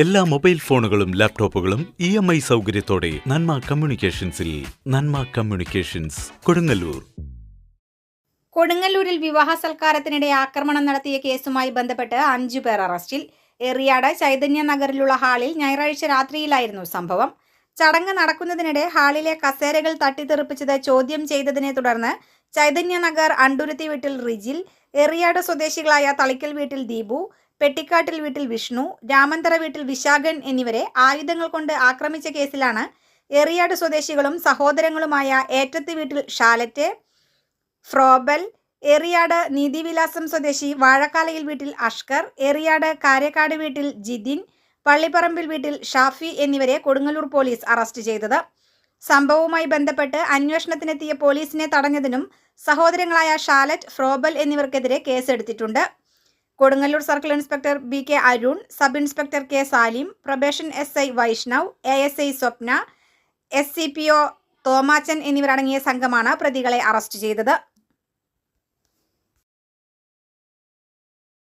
എല്ലാ മൊബൈൽ ഫോണുകളും ലാപ്ടോപ്പുകളും ഇ എം ഐ സൗകര്യത്തോടെ നന്മ കമ്മ്യൂണിക്കേഷൻസിൽ നന്മ കമ്മ്യൂണിക്കേഷൻസ് കൊടുങ്ങല്ലൂർ. കൊടുങ്ങല്ലൂരിൽ വിവാഹ സൽക്കാരത്തിനിടെ ആക്രമണം നടത്തിയ കേസുമായി ബന്ധപ്പെട്ട് അഞ്ചു പേർ അറസ്റ്റിൽ. എറിയാട് ചൈതന്യ നഗറിലുള്ള ഹാളിൽ ഞായറാഴ്ച രാത്രിയിലായിരുന്നു സംഭവം. ചടങ്ങ് നടക്കുന്നതിനിടെ ഹാളിലെ കസേരകൾ തട്ടിത്തെറിപ്പിച്ചത് ചോദ്യം ചെയ്തതിനെ തുടർന്ന് ചൈതന്യ നഗർ അണ്ടുരുത്തി വീട്ടിൽ റിജിൽ എറിയാട് സ്വദേശികളായ തളിക്കൽ വീട്ടിൽ ദീപു പെട്ടിക്കാട്ടിൽ വീട്ടിൽ വിഷ്ണു രാമന്തറ വീട്ടിൽ വിശാഖൻ എന്നിവരെ ആയുധങ്ങൾ കൊണ്ട് ആക്രമിച്ച കേസിലാണ് എറിയാട് സ്വദേശികളും സഹോദരങ്ങളുമായ ഏറ്റത്ത് വീട്ടിൽ ഷാലറ്റ് ഫ്രോബൽ എറിയാട് നീതിവിലാസം സ്വദേശി വാഴക്കാലയിൽ വീട്ടിൽ അഷ്കർ എറിയാട് കാരക്കാട് വീട്ടിൽ ജിതിൻ പള്ളിപ്പറമ്പിൽ വീട്ടിൽ ഷാഫി എന്നിവരെ കൊടുങ്ങല്ലൂർ പോലീസ് അറസ്റ്റ് ചെയ്തത്. സംഭവവുമായി ബന്ധപ്പെട്ട് അന്വേഷണത്തിനെത്തിയ പോലീസിനെ തടഞ്ഞതിനും സഹോദരങ്ങളായ ഷാലറ്റ് ഫ്രോബൽ എന്നിവർക്കെതിരെ കേസെടുത്തിട്ടുണ്ട്. Kodungallur circle inspector B K Arun sub inspector K Salim probation S I Vaishnav A S I Swapna S C P O Thomachan എന്നിവരടങ്ങിയ സംഘമാണ് പ്രതികളെ അറസ്റ്റ് ചെയ്തത്.